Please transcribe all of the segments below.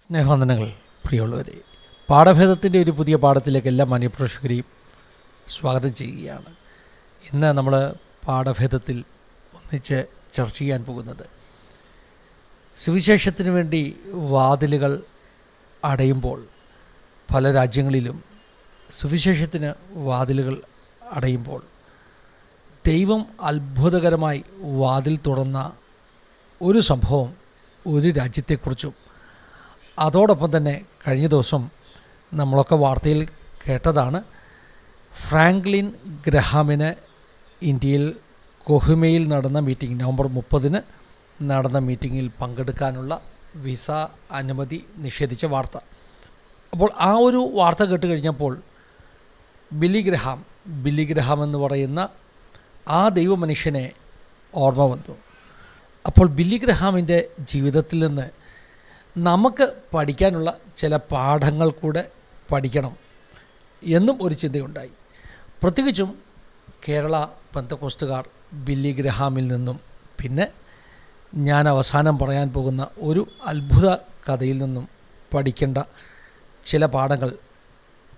സ്നേഹവന്ദനങ്ങൾ പ്രിയമുള്ളവരെ പാഠഭേദത്തിന്റെ ഒരു പുതിയ പാഠത്തിലേക്ക് എല്ലാ മാന്യപ്രേക്ഷകരെയും സ്വാഗതം ചെയ്യുകയാണ്. ഇന്ന് നമ്മൾ പാഠഭേദത്തിൽ ഒന്നിച്ച് ചർച്ച ചെയ്യാൻ പോകുന്നത്. സുവിശേഷത്തിന് വേണ്ടി വാതിലുകൾ അടയുമ്പോൾ പല രാജ്യങ്ങളിലും സുവിശേഷത്തിന് വാതിലുകൾ അടയുമ്പോൾ ദൈവം അത്ഭുതകരമായി വാതിൽ തുറന്ന ഒരു സംഭവം ഒരു രാജ്യത്തെക്കുറിച്ചും അതോടൊപ്പം തന്നെ കഴിഞ്ഞ ദിവസം നമ്മളൊക്കെ വാർത്തയിൽ കേട്ടതാണ് ഫ്രാങ്ക്ലിൻ ഗ്രഹാമിന് ഇന്ത്യയിൽ കൊഹിമയിൽ നടന്ന മീറ്റിംഗ് നവംബർ മുപ്പതിന് നടന്ന മീറ്റിങ്ങിൽ പങ്കെടുക്കാനുള്ള വിസ അനുമതി നിഷേധിച്ച വാർത്ത. അപ്പോൾ ആ ഒരു വാർത്ത കേട്ട് കഴിഞ്ഞപ്പോൾ ബിലിഗ്രഹാം ബിലിഗ്രഹാം എന്ന് പറയുന്ന ആ ദൈവമനുഷ്യനെ ഓർമ്മ വന്നു. അപ്പോൾ ബില്ലി ഗ്രഹാമിന്റെ ജീവിതത്തിൽ നിന്ന് നമുക്ക് പഠിക്കാനുള്ള ചില പാഠങ്ങൾ കൂടെ പഠിക്കണം എന്നും ഒരു ചിന്തയുണ്ടായി. പ്രത്യേകിച്ചും കേരള പന്തക്കോസ്റ്റുകാർ ബില്ലി ഗ്രഹാമിൽ നിന്നും പിന്നെ ഞാൻ അവസാനം പറയാൻ പോകുന്ന ഒരു അത്ഭുത കഥയിൽ നിന്നും പഠിക്കേണ്ട ചില പാഠങ്ങൾ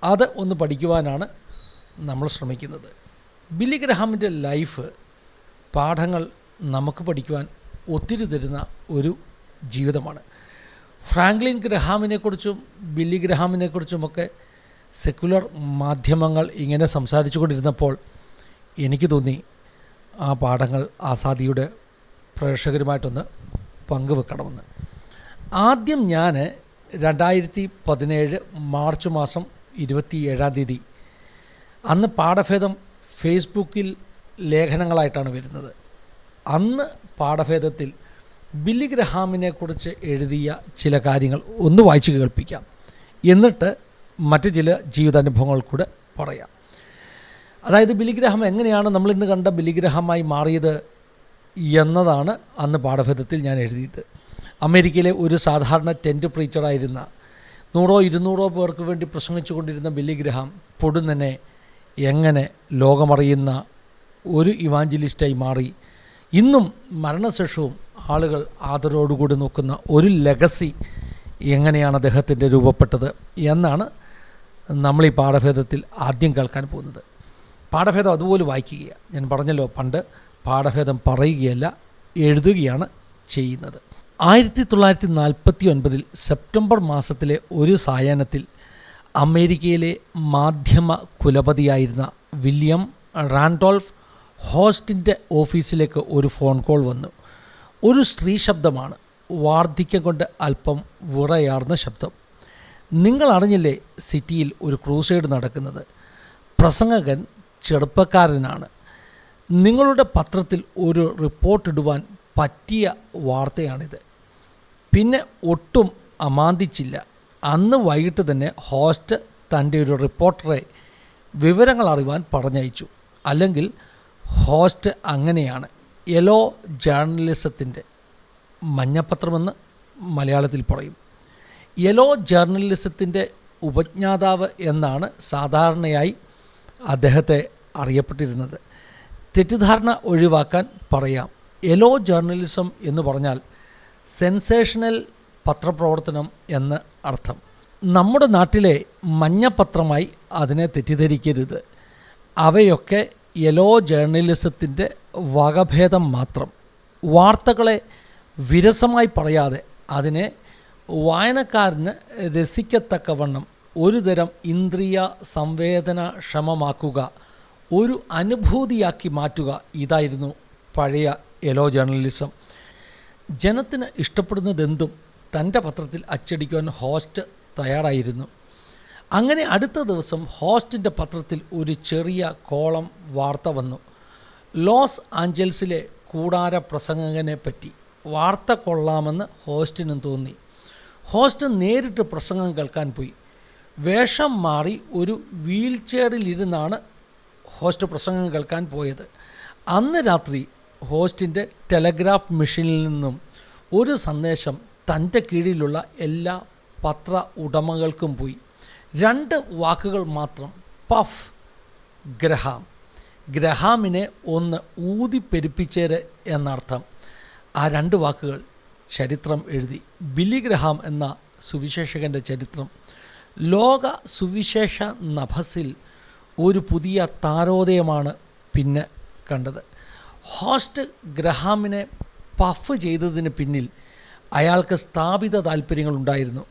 അത് ഒന്ന് പഠിക്കുവാനാണ് നമ്മൾ ശ്രമിക്കുന്നത്. ബില്ലി ഗ്രഹാമിന്റെ ലൈഫ് പാഠങ്ങൾ നമുക്ക് പഠിക്കുവാൻ ഒത്തിരി തരുന്ന ഒരു ജീവിതമാണ്. ഫ്രാങ്ക്ലിൻ ഗ്രഹാമിനെക്കുറിച്ചും ബില്ലി ഗ്രഹാമിനെക്കുറിച്ചുമൊക്കെ സെക്കുലർ മാധ്യമങ്ങൾ ഇങ്ങനെ സംസാരിച്ചു കൊണ്ടിരുന്നപ്പോൾ എനിക്ക് തോന്നി ആ പാഠങ്ങൾ ആസാദിയുടെ പ്രേക്ഷകരുമായിട്ടൊന്ന് പങ്കുവെക്കണമെന്ന്. ആദ്യം ഞാൻ രണ്ടായിരത്തി പതിനേഴ് മാർച്ച് മാസം ഇരുപത്തി ഏഴാം തീയതി അന്ന് പാഠഭേദം ഫേസ്ബുക്കിൽ ലേഖനങ്ങളായിട്ടാണ് വരുന്നത്. അന്ന് പാഠഭേദത്തിൽ ബില്ലി ഗ്രഹാമിനെ കുറിച്ച് എഴുതിയ ചില കാര്യങ്ങൾ ഒന്ന് വായിച്ച് കേൾപ്പിക്കാം. എന്നിട്ട് മറ്റ് ചില ജീവിതാനുഭവങ്ങൾ കൂടെ പറയാം. അതായത് ബിലിഗ്രഹം എങ്ങനെയാണ് നമ്മൾ ഇന്ന് കണ്ട ബിലിഗ്രഹമായി മാറിയത് എന്നതാണ് അന്ന് പാഠഭേദത്തിൽ ഞാൻ എഴുതിയത്. അമേരിക്കയിലെ ഒരു സാധാരണ ടെന്റ് പ്രീച്ചറായിരുന്ന നൂറോ ഇരുന്നൂറോ പേർക്ക് വേണ്ടി പ്രസംഗിച്ചു കൊണ്ടിരുന്ന ബില്ലി ഗ്രഹാം പൊടുന്നനെ എങ്ങനെ ലോകമറിയുന്ന ഒരു ഇവാഞ്ചലിസ്റ്റായി മാറി. ഇന്നും മരണശേഷവും ആളുകൾ ആദരവോടുകൂടി നോക്കുന്ന ഒരു ലെഗസി എങ്ങനെയാണ് അദ്ദേഹത്തിന്റെ രൂപപ്പെട്ടത് എന്നാണ് നമ്മൾ ഈ പാഠഭേദത്തിൽ ആദ്യം കേൾക്കാൻ പോകുന്നത്. പാഠഭേദം അതുപോലെ വായിക്കുക ഞാൻ പറഞ്ഞല്ലോ പണ്ട് പാഠഭേദം പറയുകയല്ല എഴുതുകയാണ് ചെയ്യുന്നത്. ആയിരത്തി തൊള്ളായിരത്തി നാൽപ്പത്തി ഒൻപതിൽ സെപ്റ്റംബർ മാസത്തിലെ ഒരു സായാഹ്നത്തിൽ അമേരിക്കയിലെ മാധ്യമ കുലപതിയായിരുന്ന വില്യം റാൻഡോൾഫ് ഹോസ്റ്റിന്റെ ഓഫീസിലേക്ക് ഒരു ഫോൺ കോൾ വന്നു. ഒരു സ്ത്രീ ശബ്ദമാണ്. വാർദ്ധക്യം കൊണ്ട് അല്പം വിറയാർന്ന ശബ്ദം. നിങ്ങൾ അറിഞ്ഞില്ലേ സിറ്റിയിൽ ഒരു ക്രൂസൈഡ് നടക്കുന്നത്? പ്രസംഗകൻ ചെറുപ്പക്കാരനാണ്. നിങ്ങളുടെ പത്രത്തിൽ ഒരു റിപ്പോർട്ട് ഇടുവാൻ പറ്റിയ വാർത്തയാണിത്. പിന്നെ ഒട്ടും അമാന്തിച്ചില്ല. അന്ന് വൈകിട്ട് തന്നെ ഹോസ്റ്റ് തന്റെ ഒരു റിപ്പോർട്ടറെ വിവരങ്ങൾ അറിയുവാൻ പറഞ്ഞയച്ചു. അല്ലെങ്കിൽ ഹോസ്റ്റ് അങ്ങനെയാണ്. യെലോ ജേർണലിസത്തിന്റെ മഞ്ഞപ്പത്രമെന്ന് മലയാളത്തിൽ പറയും. യെലോ ജേർണലിസത്തിന്റെ ഉപജ്ഞാതാവ് എന്നാണ് സാധാരണയായി അദ്ദേഹത്തെ അറിയപ്പെട്ടിരുന്നത്. തെറ്റിദ്ധാരണ ഒഴിവാക്കാൻ പറയാം. യെലോ ജേർണലിസം എന്ന് പറഞ്ഞാൽ സെൻസേഷണൽ പത്രപ്രവർത്തനം എന്ന് അർത്ഥം. നമ്മുടെ നാട്ടിലെ മഞ്ഞപ്പത്രമായി അതിനെ തെറ്റിദ്ധരിക്കരുത്. അവയൊക്കെ യെലോ ജേർണലിസത്തിന്റെ വകഭേദം മാത്രം. വാർത്തകളെ വിരസമായി പറയാതെ അതിനെ വായനക്കാരന് രസിക്കത്തക്കവണ്ണം ഒരു തരം ഇന്ദ്രിയ സംവേദന ക്ഷമമാക്കുക ഒരു അനുഭൂതിയാക്കി മാറ്റുക ഇതായിരുന്നു പഴയ എലോ ജേർണലിസം. ജനത്തിന് ഇഷ്ടപ്പെടുന്നതെന്തും തന്റെ പത്രത്തിൽ അച്ചടിക്കുവാൻ ഹോസ്റ്റ് തയ്യാറായിരുന്നു. അങ്ങനെ അടുത്ത ദിവസം ഹോസ്റ്റിന്റെ പത്രത്തിൽ ഒരു ചെറിയ കോളം വാർത്ത വന്നു. ലോസ് ആഞ്ചൽസിലെ കൂടാര പ്രസംഗകനെ പറ്റി വാർത്ത കൊള്ളാമെന്ന് ഹോസ്റ്റിനും തോന്നി. ഹോസ്റ്റ് നേരിട്ട് പ്രസംഗം കേൾക്കാൻ പോയി. വേഷം മാറി ഒരു വീൽ ചെയറിലിരുന്നാണ് ഹോസ്റ്റ് പ്രസംഗം കേൾക്കാൻ പോയത്. അന്ന് രാത്രി ഹോസ്റ്റിന്റെ ടെലഗ്രാഫ് മെഷീനിൽ നിന്നും ഒരു സന്ദേശം തന്റെ കീഴിലുള്ള എല്ലാ പത്ര ഉടമകൾക്കും പോയി. രണ്ട് വാക്കുകൾ മാത്രം പഫ് ഗ്രഹാം. ഗ്രഹാമിനെ ഒന്ന് ഊതിപ്പെരുപ്പിച്ചേര് എന്നർത്ഥം. ആ രണ്ട് വാക്കുകൾ ചരിത്രം എഴുതി. ബില്ലി ഗ്രഹാം എന്ന സുവിശേഷകന്റെ ചരിത്രം. ലോക സുവിശേഷ നഭസിൽ ഒരു പുതിയ താരോദയമാണ് പിന്നെ കണ്ടത്. ഹോസ്റ്റ് ഗ്രഹാമിനെ പഫ് ചെയ്തതിന് പിന്നിൽ അയാൾക്ക് സ്ഥാപിത താല്പര്യങ്ങളുണ്ടായിരുന്നു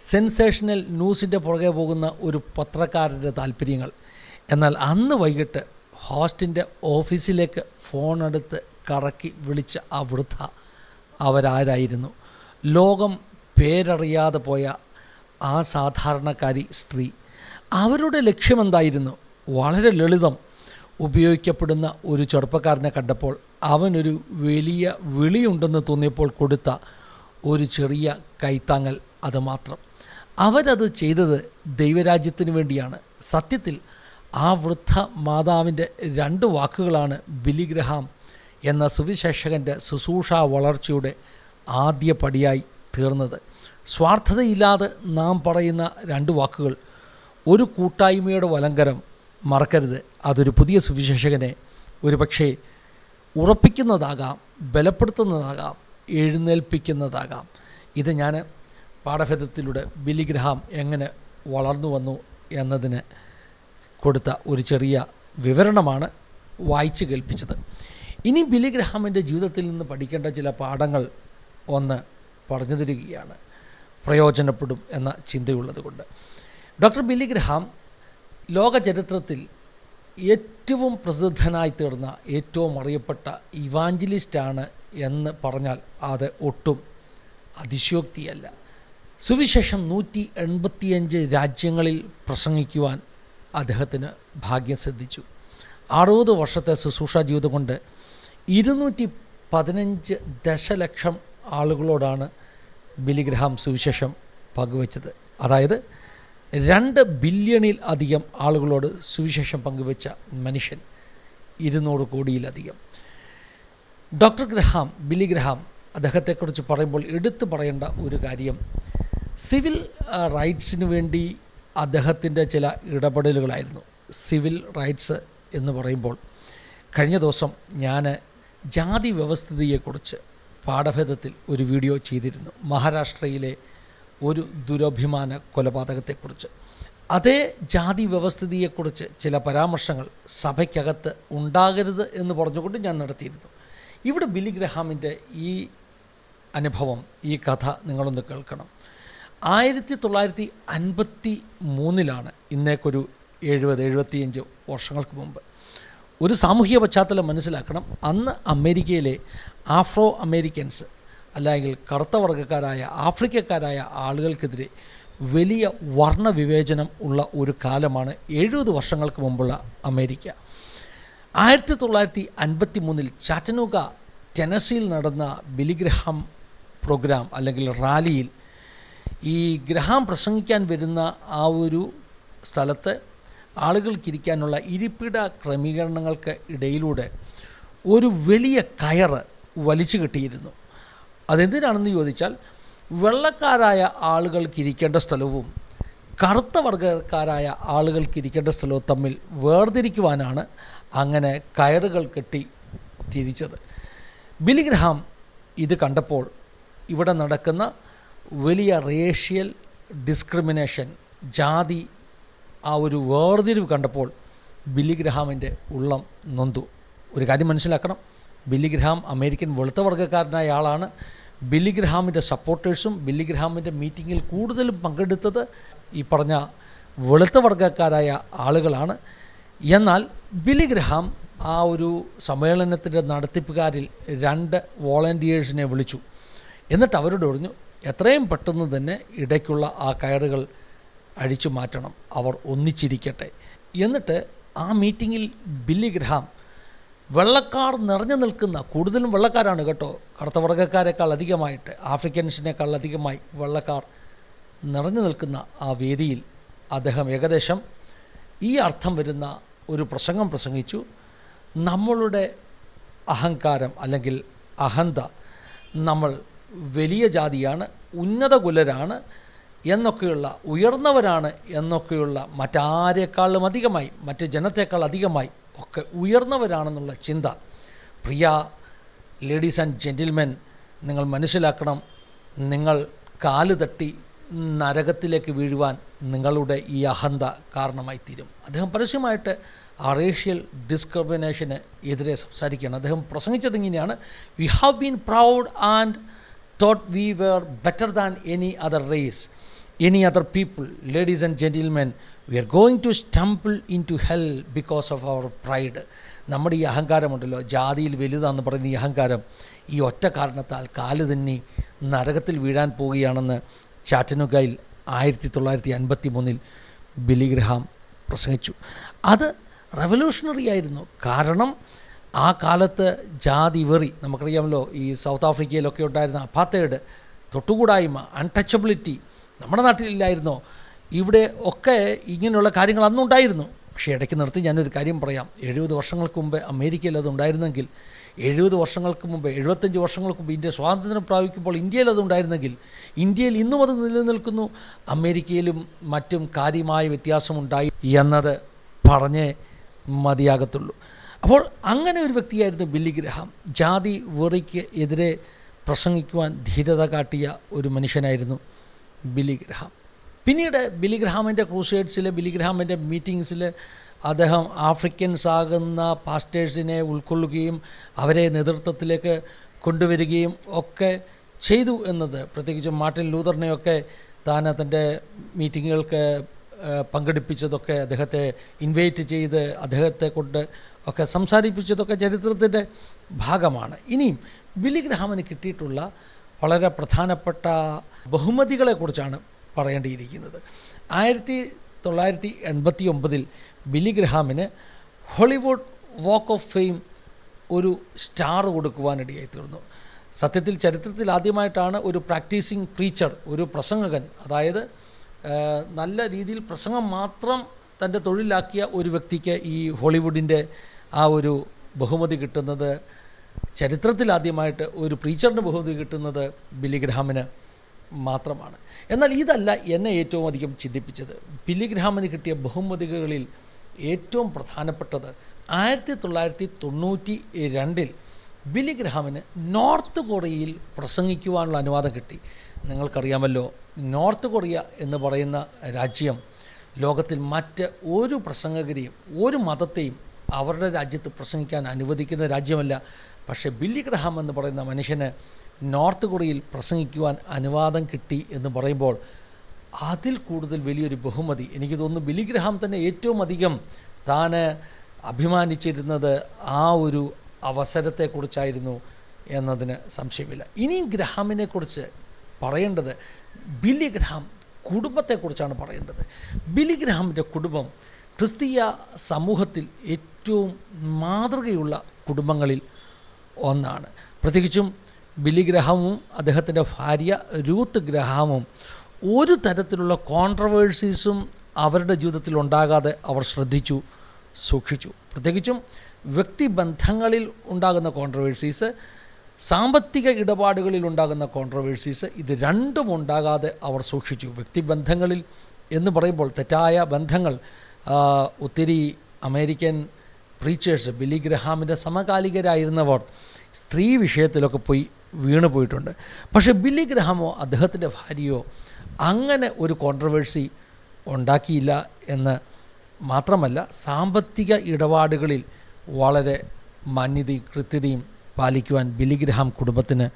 സെൻസേഷണൽ ന്യൂസിന്റെ പുറകെ പോകുന്ന ഒരു പത്രക്കാരന്റെ താല്പര്യങ്ങൾ. എന്നാൽ അന്ന് വൈകിട്ട് ഹോസ്റ്റിന്റെ ഓഫീസിലേക്ക് ഫോണെടുത്ത് കറക്കി വിളിച്ച ആ വൃദ്ധ അവരാരായിരുന്നു? ലോകം പേരറിയാതെ പോയ ആ സാധാരണക്കാരി സ്ത്രീ. അവരുടെ ലക്ഷ്യമെന്തായിരുന്നു? വളരെ ലളിതം. ഉപയോഗിക്കപ്പെടുന്ന ഒരു ചെറുപ്പക്കാരനെ കണ്ടപ്പോൾ അവനൊരു വലിയ വിളിയുണ്ടെന്ന് തോന്നിയപ്പോൾ കൊടുത്ത ഒരു ചെറിയ കൈത്താങ്ങൽ അത് മാത്രം. അവരത് ചെയ്തത് ദൈവരാജ്യത്തിന് വേണ്ടിയാണ്. സത്യത്തിൽ ആ വൃദ്ധ മാതാവിന്റെ രണ്ട് വാക്കുകളാണ് ബിലിഗ്രഹാം എന്ന സുവിശേഷകന്റെ ശുശ്രൂഷ വളർച്ചയുടെ ആദ്യ പടിയായി തീർന്നത്. സ്വാർത്ഥതയില്ലാതെ നാം പറയുന്ന രണ്ട് വാക്കുകൾ ഒരു കൂട്ടായ്മയുടെ വലങ്കരം മറക്കരുത് അതൊരു പുതിയ സുവിശേഷകനെ ഒരു പക്ഷേ ഉറപ്പിക്കുന്നതാകാം ബലപ്പെടുത്തുന്നതാകാം എഴുന്നേൽപ്പിക്കുന്നതാകാം. ഇത് ഞാൻ പാഠഭേദത്തിലൂടെ ബിലിഗ്രഹാം എങ്ങനെ വളർന്നു വന്നു എന്നതിന് കൊടുത്ത ഒരു ചെറിയ വിവരണമാണ് വായിച്ചു കേൾപ്പിച്ചത്. ഇനി ബിലിഗ്രഹാമിന്റെ ജീവിതത്തിൽ നിന്ന് പഠിക്കേണ്ട ചില പാഠങ്ങൾ ഒന്ന് പറഞ്ഞു തരികയാണ്. പ്രയോജനപ്പെടും എന്ന ചിന്തയുള്ളതുകൊണ്ട്. ഡോക്ടർ ബിലിഗ്രഹാം ലോക ചരിത്രത്തിൽ ഏറ്റവും പ്രസിദ്ധനായി തീർന്ന ഏറ്റവും അറിയപ്പെട്ട ഇവാഞ്ചലിസ്റ്റാണ് എന്ന് പറഞ്ഞാൽ അത് ഒട്ടും അതിശയോക്തിയല്ല. സുവിശേഷം നൂറ്റി എൺപത്തിയഞ്ച് രാജ്യങ്ങളിൽ പ്രസംഗിക്കുവാൻ അദ്ദേഹത്തിന് ഭാഗ്യം സിദ്ധിച്ചു. അറുപത് വർഷത്തെ ശുശ്രൂഷ ജീവിതം കൊണ്ട് ഇരുന്നൂറ്റി പതിനഞ്ച് ദശലക്ഷം ആളുകളോടാണ് ബിലിഗ്രഹാം സുവിശേഷം പങ്കുവച്ചത്. അതായത് രണ്ട് ബില്യണിൽ അധികം ആളുകളോട് സുവിശേഷം പങ്കുവച്ച മനുഷ്യൻ ഇരുന്നൂറ് കോടിയിലധികം. ഡോക്ടർ ഗ്രഹാം ബിലി ഗ്രഹാം അദ്ദേഹത്തെക്കുറിച്ച് പറയുമ്പോൾ എടുത്തു പറയേണ്ട ഒരു കാര്യം സിവിൽ റൈറ്റ്സിന് വേണ്ടി അദ്ദേഹത്തിന്റെ ചില ഇടപെടലുകളായിരുന്നു. സിവിൽ റൈറ്റ്സ് എന്ന് പറയുമ്പോൾ കഴിഞ്ഞ ദിവസം ഞാൻ ജാതി വ്യവസ്ഥിതിയെക്കുറിച്ച് പാഠഭേദത്തിൽ ഒരു വീഡിയോ ചെയ്തിരുന്നു. മഹാരാഷ്ട്രയിലെ ഒരു ദുരഭിമാന കൊലപാതകത്തെക്കുറിച്ച്. അതേ ജാതി വ്യവസ്ഥിതിയെക്കുറിച്ച് ചില പരാമർശങ്ങൾ സഭയ്ക്കകത്ത് ഉണ്ടാകരുത് എന്ന് പറഞ്ഞുകൊണ്ട് ഞാൻ നടത്തിയിരുന്നു. ഇവിടെ ബിലി ഗ്രഹാമിന്റെ ഈ അനുഭവം ഈ കഥ നിങ്ങളൊന്ന് കേൾക്കണം. ആയിരത്തി തൊള്ളായിരത്തി അൻപത്തി മൂന്നിലാണ് ഇന്നേക്കൊരു എഴുപത് എഴുപത്തിയഞ്ച് വർഷങ്ങൾക്ക് മുമ്പ്. ഒരു സാമൂഹിക പശ്ചാത്തലം മനസ്സിലാക്കണം. അന്ന് അമേരിക്കയിലെ ആഫ്രോ അമേരിക്കൻസ് അല്ലെങ്കിൽ കറുത്ത വർഗക്കാരായ ആഫ്രിക്കക്കാരായ ആളുകൾക്കെതിരെ വലിയ വർണവിവേചനം ഉള്ള ഒരു കാലമാണ് എഴുപത് വർഷങ്ങൾക്ക് മുമ്പുള്ള അമേരിക്ക. ആയിരത്തി തൊള്ളായിരത്തി അൻപത്തി മൂന്നിൽ ചാറ്റനൂക ടെനസിയിൽ നടന്ന ബിലിഗ്രഹാം പ്രോഗ്രാം അല്ലെങ്കിൽ റാലിയിൽ ഈ ഗ്രഹാം പ്രസംഗിക്കാൻ വരുന്ന ആ ഒരു സ്ഥലത്ത് ആളുകൾക്കിരിക്കാനുള്ള ഇരിപ്പിട ക്രമീകരണങ്ങൾക്ക് ഇടയിലൂടെ ഒരു വലിയ കയറ് വലിച്ചു കെട്ടിയിരുന്നു. അതെന്തിനാണെന്ന് ചോദിച്ചാൽ വെള്ളക്കാരായ ആളുകൾക്കിരിക്കേണ്ട സ്ഥലവും കറുത്ത വർഗക്കാരായ ആളുകൾക്കിരിക്കേണ്ട സ്ഥലവും തമ്മിൽ വേർതിരിക്കുവാനാണ് അങ്ങനെ കയറുകൾ കെട്ടി തിരിച്ചത്. ബിലിഗ്രഹാം ഇത് കണ്ടപ്പോൾ ഇവിടെ നടക്കുന്ന വലിയ റേഷ്യൽ ഡിസ്ക്രിമിനേഷൻ ജാതി ആ ഒരു വേർതിരിവ് കണ്ടപ്പോൾ ബില്ലിഗ്രഹാമിന്റെ ഉള്ളം നൊന്തു. ഒരു കാര്യം മനസ്സിലാക്കണം. ബില്ലിഗ്രഹാം അമേരിക്കൻ വെളുത്ത വർഗക്കാരനായ ആളാണ് ബില്ലിഗ്രഹാമിന്റെ സപ്പോർട്ടേഴ്സും ബില്ലിഗ്രഹാമിന്റെ മീറ്റിങ്ങിൽ കൂടുതലും പങ്കെടുത്തത് ഈ പറഞ്ഞ വെളുത്ത വർഗക്കാരായ ആളുകളാണ്. എന്നാൽ ബില്ലിഗ്രഹാം ആ ഒരു സമ്മേളനത്തിന്റെ നടത്തിപ്പുകാരിൽ രണ്ട് വോളണ്ടിയേഴ്സിനെ വിളിച്ചു. എന്നിട്ട് അവരോട് പറഞ്ഞു എത്രയും പെട്ടെന്ന് തന്നെ ഇടയ്ക്കുള്ള ആ കയറുകൾ അഴിച്ചു മാറ്റണം. അവർ ഒന്നിച്ചിരിക്കട്ടെ. എന്നിട്ട് ആ മീറ്റിങ്ങിൽ ബില്ലി ഗ്രഹാം വെള്ളക്കാർ നിറഞ്ഞു നിൽക്കുന്ന കൂടുതലും വെള്ളക്കാരാണ് കേട്ടോ. കറുത്ത വർഗക്കാരെക്കാൾ അധികമായിട്ട് ആഫ്രിക്കൻസിനേക്കാൾ അധികമായി വെള്ളക്കാർ നിറഞ്ഞു നിൽക്കുന്ന ആ വേദിയിൽ അദ്ദേഹം ഏകദേശം ഈ അർത്ഥം വരുന്ന ഒരു പ്രസംഗം പ്രസംഗിച്ചു. നമ്മളുടെ അഹങ്കാരം അല്ലെങ്കിൽ അഹന്ത നമ്മൾ വലിയ ജാതിയാണ് ഉന്നത കുലരാണ് എന്നൊക്കെയുള്ള ഉയർന്നവരാണ് എന്നൊക്കെയുള്ള മറ്റാരേക്കാളും അധികമായി മറ്റ് ജനത്തേക്കാൾ അധികമായി ഒക്കെ ഉയർന്നവരാണെന്നുള്ള ചിന്ത. പ്രിയ ലേഡീസ് ആൻഡ് ജെന്റിൽമെൻ നിങ്ങൾ മനസ്സിലാക്കണം നിങ്ങൾ കാൽ തട്ടി നരകത്തിലേക്ക് വീഴുവാൻ നിങ്ങളുടെ ഈ അഹന്ത കാരണമായി തീരും അദ്ദേഹം പരസ്യമായിട്ട് റേഷ്യൽ ഡിസ്ക്രിമിനേഷന് എതിരെ സംസാരിക്കുകയാണ്. അദ്ദേഹം പ്രസംഗിച്ചത് ഇങ്ങനെയാണ് we have been proud and thought we were better than any other race any other people ladies and gentlemen we are going to stumble into hell because of our pride നമ്മുടെ ഈ അഹങ്കാരമുണ്ടല്ലോ ജാതിയിൽ വലുതാണെന്ന് പറയുന്ന ഈ അഹങ്കാരം ഈ ഒറ്റ കാരണത്താൽ കാൽ തന്നെ നരകത്തിൽ വീഴാൻ പോവുകയാണെന്ന് ചാറ്റനുഗയിൽ ആയിരത്തി തൊള്ളായിരത്തി അൻപത്തി മൂന്നിൽ ബിലിഗ്രഹാം പ്രസംഗിച്ചു. അത് റവല്യൂഷണറി ആയിരുന്നു. കാരണം ആ കാലത്ത് ജാതി വെറി നമുക്കറിയാമല്ലോ ഈ സൗത്ത് ആഫ്രിക്കയിലൊക്കെ ഉണ്ടായിരുന്ന അപ്പാത്തേഡ് തൊട്ടുകൂടായ്മ അൺടച്ചബിലിറ്റി നമ്മുടെ നാട്ടിലില്ലായിരുന്നോ? ഇവിടെ ഒക്കെ ഇങ്ങനെയുള്ള കാര്യങ്ങൾ അന്നുണ്ടായിരുന്നു പക്ഷേ ഇടയ്ക്ക് നിർത്തി ഞാനൊരു കാര്യം പറയാം. എഴുപത് വർഷങ്ങൾക്ക് മുമ്പ് അമേരിക്കയിൽ അത് ഉണ്ടായിരുന്നെങ്കിൽ എഴുപത് വർഷങ്ങൾക്ക് മുമ്പ് എഴുപത്തഞ്ച് വർഷങ്ങൾക്ക് മുമ്പ് ഇന്ത്യ സ്വാതന്ത്ര്യം പ്രാപിക്കുമ്പോൾ ഇന്ത്യയിൽ അത് ഉണ്ടായിരുന്നെങ്കിൽ ഇന്ത്യയിൽ ഇന്നും അത് നിലനിൽക്കുന്നു. അമേരിക്കയിലും മറ്റും കാര്യമായ വ്യത്യാസമുണ്ടായി എന്നത് പറഞ്ഞേ മതിയാകത്തുള്ളൂ. അപ്പോൾ അങ്ങനെ ഒരു വ്യക്തിയായിരുന്നു ബില്ലി ഗ്രഹാം. ജാതി വെറിക്ക് എതിരെ പ്രസംഗിക്കുവാൻ ധീരത കാട്ടിയ ഒരു മനുഷ്യനായിരുന്നു ബില്ലി ഗ്രഹാം. പിന്നീട് ബില്ലി ഗ്രഹാമിന്റെ ക്രൂസേഡ്സിൽ ബില്ലി ഗ്രഹാമിന്റെ മീറ്റിങ്സിൽ അദ്ദേഹം ആഫ്രിക്കൻസ് ആകുന്ന പാസ്റ്റേഴ്സിനെ ഉൾക്കൊള്ളുകയും അവരെ നേതൃത്വത്തിലേക്ക് കൊണ്ടുവരികയും ഒക്കെ ചെയ്തു എന്നത് പ്രത്യേകിച്ചും മാർട്ടിൻ ലൂതറിനെയൊക്കെ താൻ തന്റെ മീറ്റിങ്ങുകൾക്ക് പങ്കെടുപ്പിച്ചതൊക്കെ അദ്ദേഹത്തെ ഇൻവൈറ്റ് ചെയ്ത് അദ്ദേഹത്തെ കൊണ്ട് ഒക്കെ സംസാരിപ്പിച്ചതൊക്കെ ചരിത്രത്തിന്റെ ഭാഗമാണ്. ഇനിയും ബില്ലി ഗ്രഹാമിന് കിട്ടിയിട്ടുള്ള വളരെ പ്രധാനപ്പെട്ട ബഹുമതികളെക്കുറിച്ചാണ് പറയേണ്ടിയിരിക്കുന്നത്. ആയിരത്തി തൊള്ളായിരത്തി എൺപത്തി ഒമ്പതിൽ ബിലിഗ്രഹാമിന് ഹോളിവുഡ് വാക്ക് ഓഫ് ഫെയിം ഒരു സ്റ്റാർ കൊടുക്കുവാനിടയായി തീർന്നു സത്യത്തിൽ ചരിത്രത്തിൽ ആദ്യമായിട്ടാണ് ഒരു പ്രാക്ടീസിങ് പ്രീച്ചർ ഒരു പ്രസംഗകൻ അതായത് നല്ല രീതിയിൽ പ്രസംഗം മാത്രം തന്റെ തൊഴിലാക്കിയ ഒരു വ്യക്തിക്ക് ഈ ഹോളിവുഡിന്റെ ആ ഒരു ബഹുമതി കിട്ടുന്നത് ചരിത്രത്തിൽ ആദ്യമായിട്ട് ഒരു പ്രീച്ചറിന് ബഹുമതി കിട്ടുന്നത് ബില്ലിഗ്രഹാമിന് മാത്രമാണ്. എന്നാൽ ഇതല്ല എന്നെ ഏറ്റവും അധികം ചിന്തിപ്പിച്ചത്. ബില്ലിഗ്രഹാമിന് കിട്ടിയ ബഹുമതികളിൽ ഏറ്റവും പ്രധാനപ്പെട്ടത് ആയിരത്തി തൊള്ളായിരത്തി തൊണ്ണൂറ്റി രണ്ടിൽ ബില്ലിഗ്രഹാമിന് നോർത്ത് കൊറിയയിൽ പ്രസംഗിക്കുവാനുള്ള അനുവാദം കിട്ടി. നിങ്ങൾക്കറിയാമല്ലോ നോർത്ത് കൊറിയ എന്ന് പറയുന്ന രാജ്യം ലോകത്തിൽ മറ്റ് ഒരു പ്രസംഗകരെയും ഒരു മതത്തെയും അവരുടെ രാജ്യത്ത് പ്രസംഗിക്കാൻ അനുവദിക്കുന്ന രാജ്യമല്ല. പക്ഷേ ബില്ലി ഗ്രഹാം എന്ന് പറയുന്ന മനുഷ്യന് നോർത്ത് കൊറിയയിൽ പ്രസംഗിക്കുവാൻ അനുവാദം കിട്ടി എന്ന് പറയുമ്പോൾ അതിൽ കൂടുതൽ വലിയൊരു ബഹുമതി. എനിക്ക് തോന്നുന്നു ബില്ലി ഗ്രഹാം തന്നെ ഏറ്റവും അധികം താൻ അഭിമാനിച്ചിരുന്നത് ആ ഒരു അവസരത്തെക്കുറിച്ചായിരുന്നു എന്നതിന് സംശയമില്ല. ഇനിയും ഗ്രഹാമിനെക്കുറിച്ച് പറയേണ്ടത് ബില്ലി ഗ്രഹാം കുടുംബത്തെക്കുറിച്ചാണ് പറയേണ്ടത്. ബില്ലി ഗ്രഹാമിന്റെ കുടുംബം ക്രിസ്തീയ സമൂഹത്തിൽ ഏറ്റവും മാതൃകയുള്ള കുടുംബങ്ങളിൽ ഒന്നാണ്. പ്രത്യേകിച്ചും ബില്ലി ഗ്രഹാമും അദ്ദേഹത്തിന്റെ ഭാര്യ രൂത്ത് ഗ്രഹാമും ഒരു തരത്തിലുള്ള കോൺട്രവേഴ്സീസും അവരുടെ ജീവിതത്തിൽ ഉണ്ടാകാതെ അവർ ശ്രദ്ധിച്ചു സൂക്ഷിച്ചു. പ്രത്യേകിച്ചും വ്യക്തിബന്ധങ്ങളിൽ ഉണ്ടാകുന്ന കോൺട്രവേഴ്സീസ് സാമ്പത്തിക ഇടപാടുകളിൽ ഉണ്ടാകുന്ന കോൺട്രവേഴ്സീസ് ഇത് രണ്ടും ഉണ്ടാകാതെ അവർ സൂക്ഷിച്ചു. വ്യക്തിബന്ധങ്ങളിൽ എന്ന് പറയുമ്പോൾ തെറ്റായ ബന്ധങ്ങൾ ഒത്തിരി അമേരിക്കൻ പ്രീച്ചേഴ്സ് ബിലി ഗ്രഹാമിന്റെ സമകാലികരായിരുന്നവർ സ്ത്രീ വിഷയത്തിലൊക്കെ പോയി വീണു പോയിട്ടുണ്ട്. പക്ഷേ ബില്ലി ഗ്രഹാമോ അദ്ദേഹത്തിന്റെ ഭാര്യയോ അങ്ങനെ ഒരു കോൺട്രവേഴ്സി ഉണ്ടാക്കിയില്ല എന്ന് മാത്രമല്ല സാമ്പത്തിക ഇടപാടുകളിൽ വളരെ മാന്യതയും കൃത്യതയും പാലിക്കുവാൻ ബില്ലി ഗ്രഹാം കുടുംബത്തിന്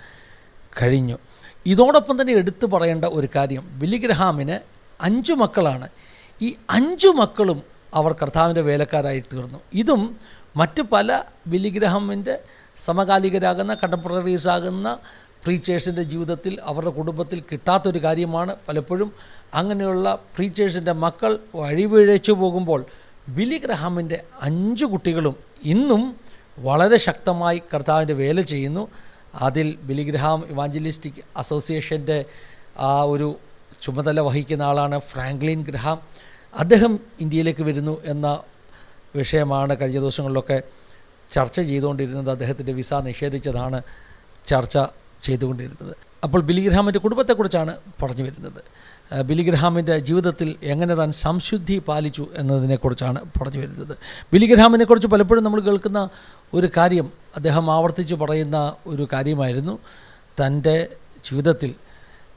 കഴിഞ്ഞു. ഇതോടൊപ്പം തന്നെ എടുത്തു പറയേണ്ട ഒരു കാര്യം ബില്ലി ഗ്രഹാമിന് അഞ്ചു മക്കളാണ്. ഈ അഞ്ചു മക്കളും അവർ കർത്താവിന്റെ വേലക്കാരായി തീർന്നു. ഇതും മറ്റ് പല ബലിഗ്രഹമിന്റെ ഗ്രഹാമിന്റെ സമകാലികരാകുന്ന കണ്ടംപററീസ് ആകുന്ന പ്രീച്ചേഴ്സിന്റെ ജീവിതത്തിൽ അവരുടെ കുടുംബത്തിൽ കിട്ടാത്തൊരു കാര്യമാണ്. പലപ്പോഴും അങ്ങനെയുള്ള പ്രീച്ചേഴ്സിന്റെ മക്കൾ വഴിവിഴച്ചു പോകുമ്പോൾ ബിലിഗ്രഹാമിന്റെ അഞ്ച് കുട്ടികളും ഇന്നും വളരെ ശക്തമായി കർത്താവിന്റെ വേല ചെയ്യുന്നു. അതിൽ ബിലിഗ്രഹാം ഇവാഞ്ചലിസ്റ്റിക് അസോസിയേഷന്റെ ആ ഒരു ചുമതല വഹിക്കുന്ന ആളാണ് ഫ്രാങ്ക്ലിൻ ഗ്രഹാം. അദ്ദേഹം ഇന്ത്യയിലേക്ക് വരുന്നു എന്ന വിഷയമാണ് കഴിഞ്ഞ ദിവസങ്ങളിലൊക്കെ ചർച്ച ചെയ്തുകൊണ്ടിരുന്നത്. അദ്ദേഹത്തിന്റെ വിസ നിഷേധിച്ചതാണ് ചർച്ച ചെയ്തുകൊണ്ടിരുന്നത്. അപ്പോൾ ബിലി ഗ്രഹാമിന്റെ കുടുംബത്തെക്കുറിച്ചാണ് പറഞ്ഞു വരുന്നത്. ബിലിഗ്രഹാമിന്റെ ബിലി ഗ്രഹാമിന്റെ ജീവിതത്തിൽ എങ്ങനെ താൻ സംശുദ്ധി പാലിച്ചു എന്നതിനെക്കുറിച്ചാണ് പറഞ്ഞു വരുന്നത്. ബിലിഗ്രഹാമിനെക്കുറിച്ച് പലപ്പോഴും നമ്മൾ കേൾക്കുന്ന ഒരു കാര്യം അദ്ദേഹം ആവർത്തിച്ച് പറയുന്ന ഒരു കാര്യമായിരുന്നു തന്റെ ജീവിതത്തിൽ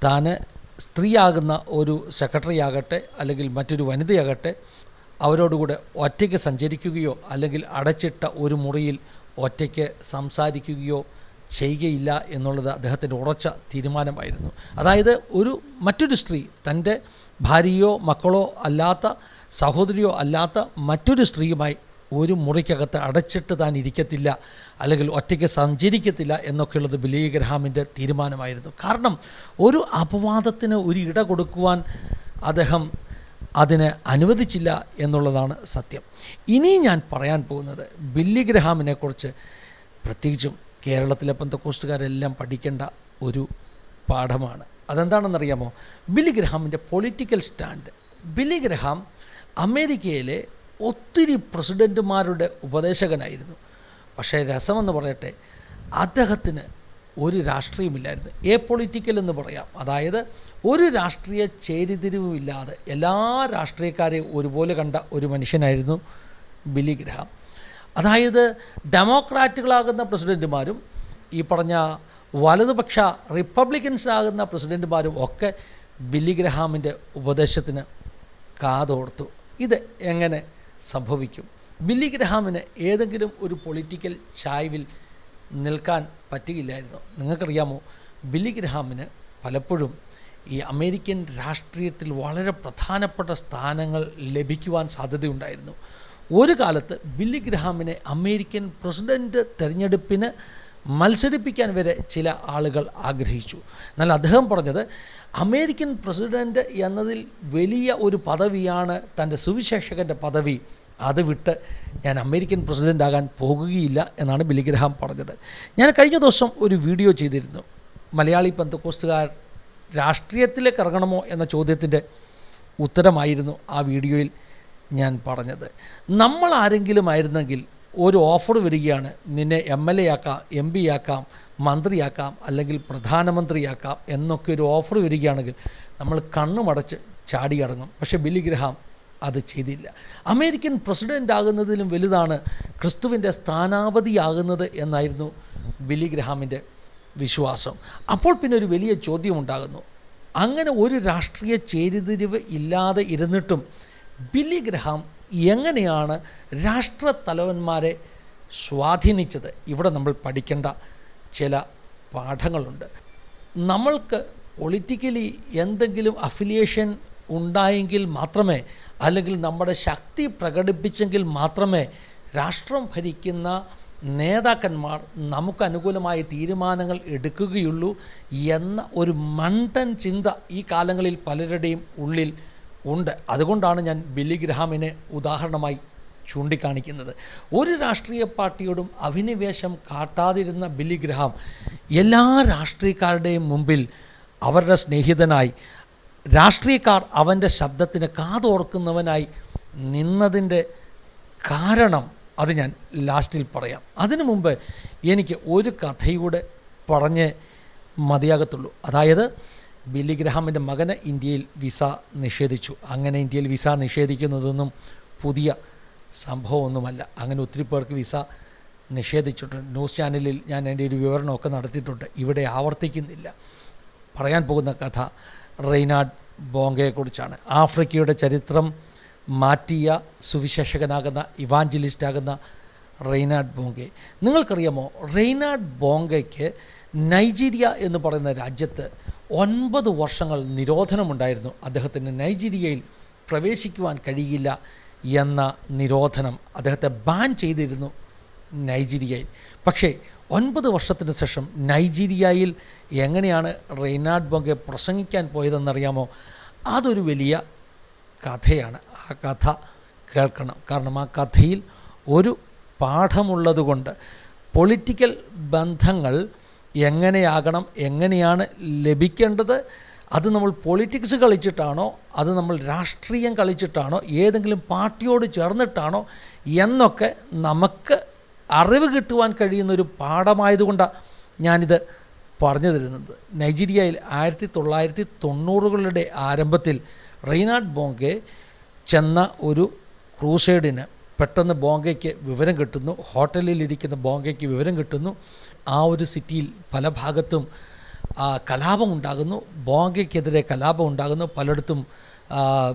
താൻ സ്ത്രീയാകുന്ന ഒരു സെക്രട്ടറി ആകട്ടെ അല്ലെങ്കിൽ മറ്റൊരു വനിതയാകട്ടെ അവരോടുകൂടെ ഒറ്റയ്ക്ക് സഞ്ചരിക്കുകയോ അല്ലെങ്കിൽ അടച്ചിട്ട ഒരു മുറിയിൽ ഒറ്റയ്ക്ക് സംസാരിക്കുകയോ ചെയ്യുകയില്ല എന്നുള്ളത് അദ്ദേഹത്തിന്റെ ഉറച്ച തീരുമാനമായിരുന്നു. അതായത് ഒരു മറ്റൊരു സ്ത്രീ തന്റെ ഭാര്യയോ മക്കളോ അല്ലാത്ത സഹോദരിയോ അല്ലാത്ത മറ്റൊരു സ്ത്രീയുമായി ഒരു മുറിക്കകത്ത് അടച്ചിട്ട് താൻ ഇരിക്കത്തില്ല അല്ലെങ്കിൽ ഒറ്റയ്ക്ക് സഞ്ചരിക്കത്തില്ല എന്നൊക്കെയുള്ളത് ബിലി ഗ്രഹാമിന്റെ തീരുമാനമായിരുന്നു. കാരണം ഒരു അപവാദത്തിന് ഒരു ഇട കൊടുക്കുവാൻ അദ്ദേഹം അതിനെ അനുവദിച്ചില്ല എന്നുള്ളതാണ് സത്യം. ഇനി ഞാൻ പറയാൻ പോകുന്നത് ബില്ലി ഗ്രഹാമിനെക്കുറിച്ച് പ്രത്യേകിച്ചും കേരളത്തിലെ പന്തക്കോസ്റ്റുകാരെല്ലാം പഠിക്കേണ്ട ഒരു പാഠമാണ്. അതെന്താണെന്നറിയാമോ? ബില്ലി ഗ്രഹാമിന്റെ പൊളിറ്റിക്കൽ സ്റ്റാൻഡ്. ബില്ലി ഗ്രഹാം അമേരിക്കയിലെ ഒത്തിരി പ്രസിഡന്റുമാരുടെ ഉപദേശകനായിരുന്നു. പക്ഷേ രസമെന്ന് പറയട്ടെ അദ്ദേഹത്തിന് ഒരു രാഷ്ട്രീയമില്ലായിരുന്നു. എ പൊളിറ്റിക്കൽ എന്ന് പറയാം. അതായത് ഒരു രാഷ്ട്രീയ ചേരിതിരിവുമില്ലാതെ എല്ലാ രാഷ്ട്രീയക്കാരെയും ഒരുപോലെ കണ്ട ഒരു മനുഷ്യനായിരുന്നു ബില്ലി ഗ്രഹാം. അതായത് ഡെമോക്രാറ്റുകളാകുന്ന പ്രസിഡന്റുമാരും ഈ പറഞ്ഞ വലതുപക്ഷ റിപ്പബ്ലിക്കൻസ് ആകുന്ന പ്രസിഡന്റുമാരും ഒക്കെ ബില്ലി ഗ്രഹാമിന്റെ ഉപദേശത്തിന് കാതോർത്തു. ഇത് എങ്ങനെ സംഭവിക്കും. ബില്ലി ഗ്രഹാമിന് ഏതെങ്കിലും ഒരു പൊളിറ്റിക്കൽ ചായ്വിൽ നിൽക്കാൻ പറ്റുകയില്ലായിരുന്നു നിങ്ങൾക്കറിയാമോ ബില്ലി ഗ്രഹാമിന് പലപ്പോഴും ഈ അമേരിക്കൻ രാഷ്ട്രീയത്തിൽ വളരെ പ്രധാനപ്പെട്ട സ്ഥാനങ്ങൾ ലഭിക്കുവാൻ സാധ്യതയുണ്ടായിരുന്നു. ഒരു കാലത്ത് ബില്ലി ഗ്രഹാമിനെ അമേരിക്കൻ പ്രസിഡന്റ് തെരഞ്ഞെടുപ്പിന് മത്സരിപ്പിക്കാൻ വരെ ചില ആളുകൾ ആഗ്രഹിച്ചു. എന്നാൽ അദ്ദേഹം പറഞ്ഞത് അമേരിക്കൻ പ്രസിഡന്റ് എന്നതിൽ വലിയ ഒരു പദവിയാണ് തന്റെ സുവിശേഷകന്റെ പദവി. അത് വിട്ട് ഞാൻ അമേരിക്കൻ പ്രസിഡന്റ് ആകാൻ പോകുകയില്ല എന്നാണ് ബില്ലി ഗ്രഹാം പറഞ്ഞത്. ഞാൻ കഴിഞ്ഞ ദിവസം ഒരു വീഡിയോ ചെയ്തിരുന്നു. മലയാളി പന്തക്കോസ്റ്റുകാർ രാഷ്ട്രീയത്തിലേക്ക് ഇറങ്ങണമോ എന്ന ചോദ്യത്തിന്റെ ഉത്തരമായിരുന്നു ആ വീഡിയോയിൽ ഞാൻ പറഞ്ഞത്. നമ്മൾ ആരെങ്കിലും ആയിരുന്നെങ്കിൽ ഒരു ഓഫർ വരികയാണ്. നിന്നെ എം എൽ എ ആക്കാം എം പി ആക്കാം മന്ത്രിയാക്കാം അല്ലെങ്കിൽ പ്രധാനമന്ത്രിയാക്കാം എന്നൊക്കെ ഒരു ഓഫർ വരികയാണെങ്കിൽ നമ്മൾ കണ്ണുമടച്ച് ചാടിയിറങ്ങും പക്ഷേ ബില്ലി അത് ചെയ്തില്ല. അമേരിക്കൻ പ്രസിഡന്റ് ആകുന്നതിലും വലുതാണ് ക്രിസ്തുവിന്റെ സ്ഥാനാപതിയാകുന്നത് എന്നായിരുന്നു ബില്ലി വിശ്വാസം. അപ്പോൾ പിന്നെ ഒരു വലിയ ചോദ്യമുണ്ടാകുന്നു. അങ്ങനെ ഒരു രാഷ്ട്രീയ ചേരിതിരിവ് ഇല്ലാതെ ഇരുന്നിട്ടും ബില്ലി ഗ്രഹാം എങ്ങനെയാണ് രാഷ്ട്രത്തലവന്മാരെ സ്വാധീനിച്ചത്? ഇവിടെ നമ്മൾ പഠിക്കേണ്ട ചില പാഠങ്ങളുണ്ട്. നമ്മൾക്ക് പൊളിറ്റിക്കലി എന്തെങ്കിലും അഫിലിയേഷൻ ഉണ്ടായെങ്കിൽ മാത്രമേ അല്ലെങ്കിൽ നമ്മുടെ ശക്തി പ്രകടിപ്പിച്ചെങ്കിൽ മാത്രമേ രാഷ്ട്രം ഭരിക്കുന്ന നേതാക്കന്മാർ നമുക്ക് അനുകൂലമായ തീരുമാനങ്ങൾ എടുക്കുകയുള്ളൂ എന്ന ഒരു മണ്ടൻ ചിന്ത ഈ കാലങ്ങളിൽ പലരുടെയും ഉള്ളിൽ ഉണ്ട്. അതുകൊണ്ടാണ് ഞാൻ ബില്ലി ഗ്രഹാമിനെ ഉദാഹരണമായി ചൂണ്ടിക്കാണിക്കുന്നത്. ഒരു രാഷ്ട്രീയ പാർട്ടിയോടും അഭിനിവേശം കാട്ടാതിരുന്ന ബില്ലി ഗ്രഹാം എല്ലാ രാഷ്ട്രീയക്കാരുടെയും മുമ്പിൽ അവരുടെ സ്നേഹിതനായി രാഷ്ട്രീയക്കാർ അവന്റെ ശബ്ദത്തിന് കാതോർക്കുന്നവനായി നിന്നതിന്റെ കാരണം അത് ഞാൻ ലാസ്റ്റിൽ പറയാം. അതിനു മുമ്പ് എനിക്ക് ഒരു കഥയൂടെ പറഞ്ഞ് മതിയാകത്തുള്ളൂ. അതായത് ബില്ലി ഗ്രഹാമിന്റെ മകന് ഇന്ത്യയിൽ വിസ നിഷേധിച്ചു. അങ്ങനെ ഇന്ത്യയിൽ വിസ നിഷേധിക്കുന്നതൊന്നും പുതിയ സംഭവമൊന്നുമല്ല. അങ്ങനെ ഒത്തിരി പേർക്ക് വിസ നിഷേധിച്ചിട്ടുണ്ട്. ന്യൂസ് ചാനലിൽ ഞാൻ എന്റെ ഒരു വിവരണമൊക്കെ നടത്തിയിട്ടുണ്ട്. ഇവിടെ ആവർത്തിക്കുന്നില്ല. പറയാൻ പോകുന്ന കഥ റെയ്നാഡ് ബോങ്കയെക്കുറിച്ചാണ്. ആഫ്രിക്കയുടെ ചരിത്രം മാറ്റിയ സുവിശേഷകനാകുന്ന ഇവാഞ്ചലിസ്റ്റാകുന്ന റെയ്നാഡ് ബോങ്കെ. നിങ്ങൾക്കറിയാമോ റെയ്നാഡ് ബോങ്കയ്ക്ക് നൈജീരിയ എന്ന് പറയുന്ന രാജ്യത്ത് ഒൻപത് വർഷങ്ങൾ നിരോധനമുണ്ടായിരുന്നു അദ്ദേഹത്തിന് നൈജീരിയയിൽ പ്രവേശിക്കുവാൻ കഴിയില്ല എന്ന നിരോധനം അദ്ദേഹത്തെ ബാൻ ചെയ്തിരുന്നു നൈജീരിയയിൽ. പക്ഷേ ഒൻപത് വർഷത്തിന് ശേഷം നൈജീരിയയിൽ എങ്ങനെയാണ് റെയ്നാഡ് ബോങ്കെ പ്രസംഗിക്കാൻ പോയതെന്നറിയാമോ? അതൊരു വലിയ കഥയാണ്. ആ കഥ കേൾക്കണം. കാരണം ആ കഥയിൽ ഒരു പാഠമുള്ളതുകൊണ്ട് പൊളിറ്റിക്കൽ ബന്ധങ്ങൾ എങ്ങനെയാകണം എങ്ങനെയാണ് ലഭിക്കേണ്ടത് അത് നമ്മൾ പൊളിറ്റിക്സ് കളിച്ചിട്ടാണോ അത് നമ്മൾ രാഷ്ട്രീയം കളിച്ചിട്ടാണോ ഏതെങ്കിലും പാർട്ടിയോട് ചേർന്നിട്ടാണോ എന്നൊക്കെ നമുക്ക് അറിവ് കിട്ടുവാൻ കഴിയുന്ന ഒരു പാഠമായതുകൊണ്ടാണ് ഞാനിത് പറഞ്ഞു തരുന്നത് നൈജീരിയയിൽ ആയിരത്തി തൊള്ളായിരത്തി തൊണ്ണൂറുകളുടെ ആരംഭത്തിൽ റീനാഡ് ബോങ്കെ ചെന്ന ഒരു ക്രൂസൈഡിന് പെട്ടെന്ന് ബോങ്കയ്ക്ക് വിവരം കിട്ടുന്നു. ഹോട്ടലിൽ ഇരിക്കുന്ന ബോങ്കയ്ക്ക് വിവരം കിട്ടുന്നു. ആ ഒരു സിറ്റിയിൽ പല ഭാഗത്തും കലാപം ഉണ്ടാകുന്നു. ബോങ്കയ്ക്കെതിരെ കലാപം ഉണ്ടാകുന്നു. പലയിടത്തും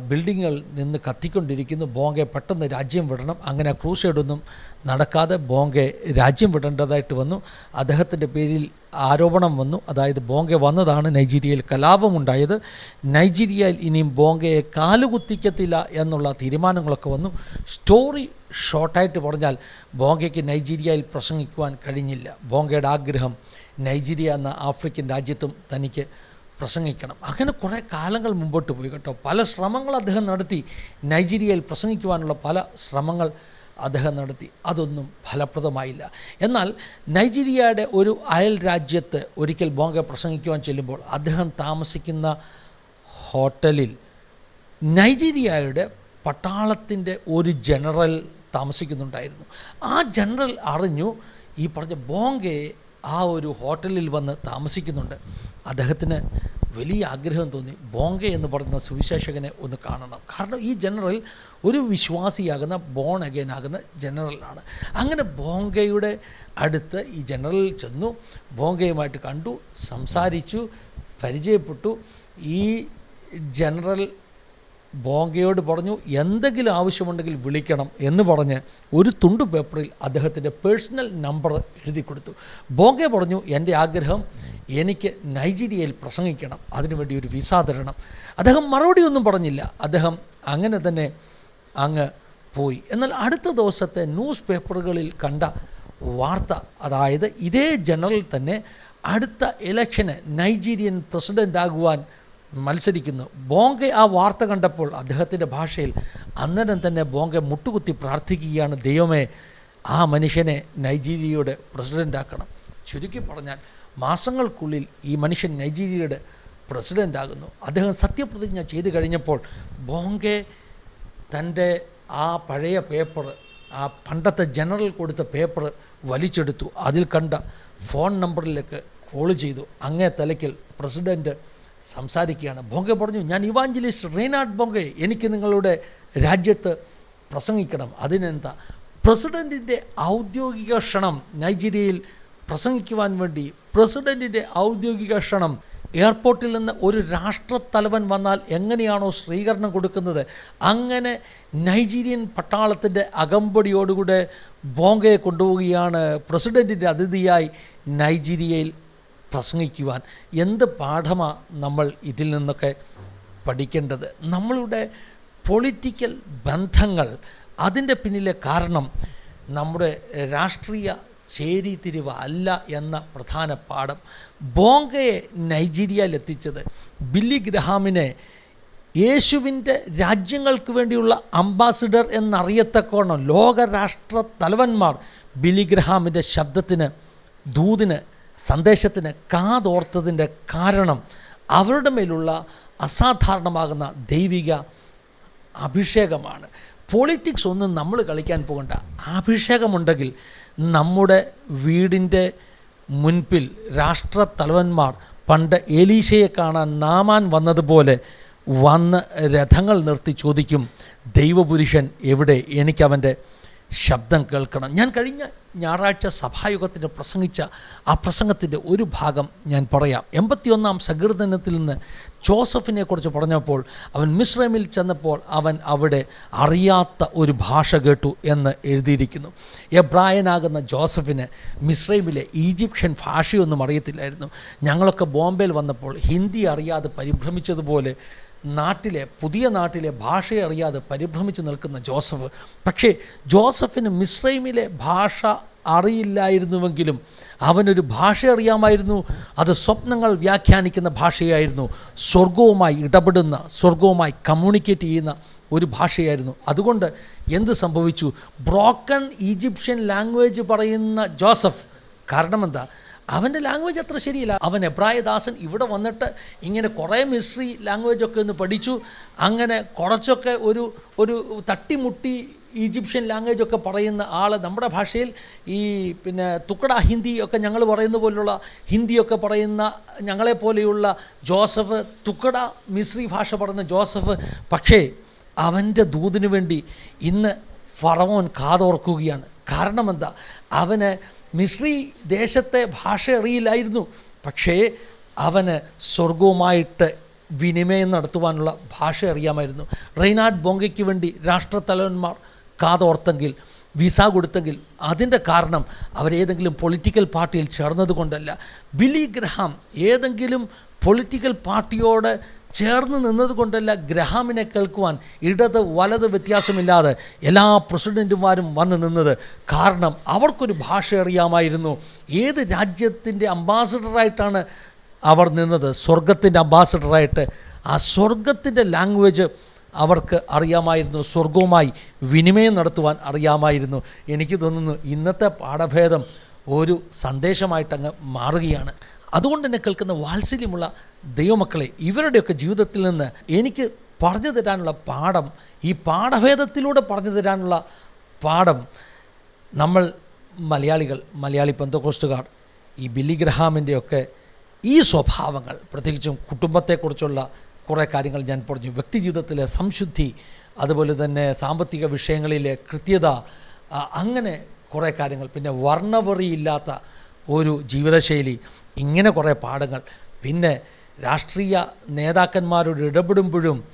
ബിൽഡിങ്ങുകൾ നിന്ന് കത്തിക്കൊണ്ടിരിക്കുന്നു. ബോങ്കെ പെട്ടെന്ന് രാജ്യം വിടണം. അങ്ങനെ ക്രൂസൈഡൊന്നും നടക്കാതെ ബോങ്കെ രാജ്യം വിടേണ്ടതായിട്ട് വന്നു. അദ്ദേഹത്തിന്റെ പേരിൽ ആരോപണം വന്നു. അതായത് ബോങ്കെ വന്നതാണ് നൈജീരിയയിൽ കലാപമുണ്ടായത്. നൈജീരിയയിൽ ഇനിയും ബോങ്കയെ കാലുകുത്തിക്കത്തില്ല എന്നുള്ള തീരുമാനങ്ങളൊക്കെ വന്നു. സ്റ്റോറി ഷോർട്ടായിട്ട് പറഞ്ഞാൽ ബോങ്കയ്ക്ക് നൈജീരിയയിൽ പ്രസംഗിക്കുവാൻ കഴിഞ്ഞില്ല. ബോങ്കയുടെ ആഗ്രഹം നൈജീരിയ എന്ന ആഫ്രിക്കൻ രാജ്യത്തും തനിക്ക് പ്രസംഗിക്കണം. അങ്ങനെ കുറേ കാലങ്ങൾ മുമ്പോട്ട് പോയി കേട്ടോ. പല ശ്രമങ്ങൾ അദ്ദേഹം നടത്തി. നൈജീരിയയിൽ പ്രസംഗിക്കുവാനുള്ള പല ശ്രമങ്ങൾ അദ്ദേഹം നടത്തി. അതൊന്നും ഫലപ്രദമായില്ല. എന്നാൽ നൈജീരിയയുടെ ഒരു അയൽ രാജ്യത്ത് ഒരിക്കൽ ബോങ്ക പ്രസംഗിക്കുവാൻ ചെല്ലുമ്പോൾ അദ്ദേഹം താമസിക്കുന്ന ഹോട്ടലിൽ നൈജീരിയയുടെ പട്ടാളത്തിന്റെ ഒരു ജനറൽ താമസിക്കുന്നുണ്ടായിരുന്നു. ആ ജനറൽ അറിഞ്ഞു ഈ പറഞ്ഞ ബോങ്കയെ ആ ഒരു ഹോട്ടലിൽ വന്ന് താമസിക്കുന്നുണ്ട്. അദ്ദേഹത്തിന് വലിയ ആഗ്രഹം തോന്നി. ബോങ്ക എന്ന് പറയുന്ന സുവിശേഷകനെ ഒന്ന് കാണണം. കാരണം ഈ ജനറൽ ഒരു വിശ്വാസിയാകുന്ന ബോൺ അഗൈൻ ആകുന്ന ജനറലാണ് അങ്ങനെ ബോങ്കയുടെ അടുത്ത് ഈ ജനറൽ ചെന്നു. ബോങ്കയുമായിട്ട് കണ്ടു സംസാരിച്ചു പരിചയപ്പെട്ടു. ഈ ജനറൽ ബോങ്കയോട് പറഞ്ഞു എന്തെങ്കിലും ആവശ്യമുണ്ടെങ്കിൽ വിളിക്കണം എന്ന് പറഞ്ഞ് ഒരു തുണ്ട് പേപ്പറിൽ അദ്ദേഹത്തിന്റെ പേഴ്സണൽ നമ്പർ എഴുതി കൊടുത്തു. ബോങ്കെ പറഞ്ഞു എന്റെ ആഗ്രഹം എനിക്ക് നൈജീരിയയിൽ പ്രസംഗിക്കണം അതിനുവേണ്ടി ഒരു വിസ തരണം. അദ്ദേഹം മറുപടി ഒന്നും പറഞ്ഞില്ല. അദ്ദേഹം അങ്ങനെ തന്നെ അങ്ങ് പോയി. എന്നാൽ അടുത്ത ദിവസത്തെ ന്യൂസ് പേപ്പറുകളിൽ കണ്ട വാർത്ത അതായത് ഇതേ ജനറൽ തന്നെ അടുത്ത ഇലക്ഷന് നൈജീരിയൻ പ്രസിഡന്റ് ആകുവാൻ മത്സരിക്കുന്നു. ബോങ്കെ ആ വാർത്ത കണ്ടപ്പോൾ അദ്ദേഹത്തിന്റെ ഭാഷയിൽ അന്നേരം തന്നെ ബോങ്കെ മുട്ടുകുത്തി പ്രാർത്ഥിക്കുകയാണ് ദൈവമേ ആ മനുഷ്യനെ നൈജീരിയയുടെ പ്രസിഡന്റാക്കണം ചുരുക്കി പറഞ്ഞാൽ മാസങ്ങൾക്കുള്ളിൽ ഈ മനുഷ്യൻ നൈജീരിയയുടെ പ്രസിഡന്റാകുന്നു അദ്ദേഹം സത്യപ്രതിജ്ഞ ചെയ്തു കഴിഞ്ഞപ്പോൾ ബോങ്കെ തന്റെ ആ പഴയ പേപ്പർ ആ പണ്ടത്തെ ജനറൽ കൊടുത്ത പേപ്പർ വലിച്ചെടുത്തു. അതിൽ കണ്ട ഫോൺ നമ്പറിലേക്ക് കോൾ ചെയ്തു. അങ്ങേ തലയ്ക്കൽ പ്രസിഡന്റ് സംസാരിക്കുകയാണ്. ബോങ്കെ പറഞ്ഞു ഞാൻ ഇവാഞ്ചലിസ്റ്റ് റീനാഡ് ബോങ്കെ എനിക്ക് നിങ്ങളുടെ രാജ്യത്ത് പ്രസംഗിക്കണം. അതിനെന്താ? പ്രസിഡന്റിന്റെ ഔദ്യോഗിക ക്ഷണം നൈജീരിയയിൽ പ്രസംഗിക്കുവാൻ വേണ്ടി പ്രസിഡന്റിന്റെ ഔദ്യോഗിക ക്ഷണം എയർപോർട്ടിൽ നിന്ന് ഒരു രാഷ്ട്രത്തലവൻ വന്നാൽ എങ്ങനെയാണോ സ്വീകരണം കൊടുക്കുന്നത്? അങ്ങനെ നൈജീരിയൻ പട്ടാളത്തിന്റെ അകമ്പടിയോടുകൂടെ ബോങ്കയെ കൊണ്ടുപോവുകയാണ് പ്രസിഡന്റിന്റെ അതിഥിയായി നൈജീരിയയിൽ പ്രസംഗിക്കുവാൻ എന്ത് പാഠമാണ് നമ്മൾ ഇതിൽ നിന്നൊക്കെ പഠിക്കേണ്ടത്? നമ്മളുടെ പൊളിറ്റിക്കൽ ബന്ധങ്ങൾ അതിന്റെ പിന്നിലെ കാരണം നമ്മുടെ രാഷ്ട്രീയ ചേരിതിരിവ് അല്ല എന്ന പ്രധാന പാഠം. ബോങ്കയെ നൈജീരിയയിൽ എത്തിച്ചത് ബില്ലി ഗ്രഹാമിനെ യേശുവിന്റെ രാജ്യങ്ങൾക്ക് വേണ്ടിയുള്ള അംബാസിഡർ എന്നറിയത്തക്കോണം ലോകരാഷ്ട്ര തലവന്മാർ ബിലിഗ്രഹാമിന്റെ ശബ്ദത്തിന് ദൂതിന് സന്ദേശത്തിന് കാതോർത്തതിന്റെ കാരണം അവരുടെ മേലുള്ള അസാധാരണമാകുന്ന ദൈവിക അഭിഷേകമാണ്. പൊളിറ്റിക്സ് ഒന്നും നമ്മൾ കളിക്കാൻ പോകണ്ട. അഭിഷേകമുണ്ടെങ്കിൽ നമ്മുടെ വീടിന്റെ മുൻപിൽ രാഷ്ട്ര തലവന്മാർ പണ്ട് ഏലീശയെ കാണാൻ നാമാൻ വന്നതുപോലെ വന്ന് രഥങ്ങൾ നിർത്തി ചോദിക്കും ദൈവപുരുഷൻ എവിടെ? എനിക്കവന്റെ ശബ്ദം കേൾക്കണം. ഞാൻ കഴിഞ്ഞ ഞായറാഴ്ച സഭായുഗത്തിന് പ്രസംഗിച്ച ആ പ്രസംഗത്തിന്റെ ഒരു ഭാഗം ഞാൻ പറയാം. എൺപത്തിയൊന്നാം സങ്കീർത്തനത്തിൽ നിന്ന് ജോസഫിനെക്കുറിച്ച് പറഞ്ഞപ്പോൾ അവൻ മിശ്രമിൽ ചെന്നപ്പോൾ അവൻ അവിടെ അറിയാത്ത ഒരു ഭാഷ കേട്ടു എന്ന് എഴുതിയിരിക്കുന്നു. എബ്രായനാകുന്ന ജോസഫിന് മിശ്രൈമിലെ ഈജിപ്ഷ്യൻ ഭാഷയൊന്നും അറിയത്തില്ലായിരുന്നു. ഞങ്ങളൊക്കെ ബോംബെയിൽ വന്നപ്പോൾ ഹിന്ദി അറിയാതെ പരിഭ്രമിച്ചതുപോലെ നാട്ടിലെ പുതിയ നാട്ടിലെ ഭാഷയെ അറിയാതെ പരിഭ്രമിച്ച് നിൽക്കുന്ന ജോസഫ്. പക്ഷേ ജോസഫിന് മിശ്രൈമിലെ ഭാഷ അറിയില്ലായിരുന്നുവെങ്കിലും അവനൊരു ഭാഷ അറിയാമായിരുന്നു. അത് സ്വപ്നങ്ങൾ വ്യാഖ്യാനിക്കുന്ന ഭാഷയായിരുന്നു. സ്വർഗവുമായി ഇടപെടുന്ന സ്വർഗവുമായി കമ്മ്യൂണിക്കേറ്റ് ചെയ്യുന്ന ഒരു ഭാഷയായിരുന്നു. അതുകൊണ്ട് എന്ത് സംഭവിച്ചു? ബ്രോക്കൺ ഈജിപ്ഷ്യൻ ലാംഗ്വേജ് പറയുന്ന ജോസഫ്. കാരണം എന്താ അവന്റെ ലാംഗ്വേജ് അത്ര ശരിയില്ല. അവൻ എബ്രായദാസൻ ഇവിടെ വന്നിട്ട് ഇങ്ങനെ കുറേ മിസ്ട്രി ലാംഗ്വേജൊക്കെ ഒന്ന് പഠിച്ചു. അങ്ങനെ കുറച്ചൊക്കെ ഒരു ഒരു തട്ടിമുട്ടി ഈജിപ്ഷ്യൻ ലാംഗ്വേജ് ഒക്കെ പറയുന്ന ആൾ നമ്മുടെ ഭാഷയിൽ ഈ പിന്നെ തുക്കട ഹിന്ദി ഒക്കെ ഞങ്ങൾ പറയുന്ന പോലുള്ള ഹിന്ദിയൊക്കെ പറയുന്ന ഞങ്ങളെപ്പോലെയുള്ള ജോസഫ് തുക്കട മിസ്രി ഭാഷ പറയുന്ന ജോസഫ്. പക്ഷേ അവന്റെ ദൂതിനു വേണ്ടി ഇന്ന് ഫറവോൻ കാതോർക്കുകയാണ്. കാരണം എന്താ? അവന് മിശ്രി ദേശത്തെ ഭാഷ അറിയില്ലായിരുന്നു. പക്ഷേ അവന് സ്വർഗവുമായിട്ട് വിനിമയം നടത്തുവാനുള്ള ഭാഷ അറിയാമായിരുന്നു. റെയ്നാഡ് ബോങ്കയ്ക്ക് വേണ്ടി രാഷ്ട്രത്തലവന്മാർ കാതോർത്തെങ്കിൽ വിസ കൊടുത്തെങ്കിൽ അതിന്റെ കാരണം അവരേതെങ്കിലും പൊളിറ്റിക്കൽ പാർട്ടിയിൽ ചേർന്നതുകൊണ്ടല്ല. ബിലി ഗ്രഹാം ഏതെങ്കിലും പൊളിറ്റിക്കൽ പാർട്ടിയോട് ചേർന്ന് നിന്നതുകൊണ്ടല്ല ഗ്രഹാമിനെ കേൾക്കുവാൻ ഇടത് വലത് വ്യത്യാസമില്ലാതെ എല്ലാ പ്രസിഡന്റുമാരും വന്ന് നിന്നത്. കാരണം അവർക്കൊരു ഭാഷ അറിയാമായിരുന്നു. ഏത് രാജ്യത്തിന്റെ അംബാസഡറായിട്ടാണ് അവർ നിന്നത്? സ്വർഗത്തിന്റെ അംബാസഡറായിട്ട്. ആ സ്വർഗത്തിന്റെ ലാംഗ്വേജ് അവർക്ക് അറിയാമായിരുന്നു. സ്വർഗവുമായി വിനിമയം നടത്തുവാൻ അറിയാമായിരുന്നു. എനിക്ക് തോന്നുന്നു ഇന്നത്തെ പാഠഭേദം ഒരു സന്ദേശമായിട്ടങ്ങ് മാറുകയാണ്. അതുകൊണ്ട് തന്നെ കേൾക്കുന്ന വാത്സല്യമുള്ള ദൈവമക്കളെ ഇവരുടെയൊക്കെ ജീവിതത്തിൽ നിന്ന് എനിക്ക് പറഞ്ഞു തരാനുള്ള പാഠം ഈ പാഠഭേദത്തിലൂടെ പറഞ്ഞു തരാനുള്ള പാഠം നമ്മൾ മലയാളികൾ മലയാളി പന്തകോസ്റ്റുകാർ ഈ ബില്ലി ഗ്രഹാമിന്റെയൊക്കെ ഈ സ്വഭാവങ്ങൾ പ്രത്യേകിച്ചും കുടുംബത്തെക്കുറിച്ചുള്ള കുറേ കാര്യങ്ങൾ ഞാൻ പറഞ്ഞു. വ്യക്തിജീവിതത്തിലെ സംശുദ്ധി അതുപോലെ തന്നെ സാമ്പത്തിക വിഷയങ്ങളിലെ കൃത്യത അങ്ങനെ കുറേ കാര്യങ്ങൾ. പിന്നെ വർണവറിയില്ലാത്ത ഒരു ജീവിതശൈലി ഇങ്ങനെ കുറേ പാഠങ്ങൾ. പിന്നെ രാഷ്ട്രീയ നേതാക്കന്മാരോട് ഇടപെടുമ്പോഴും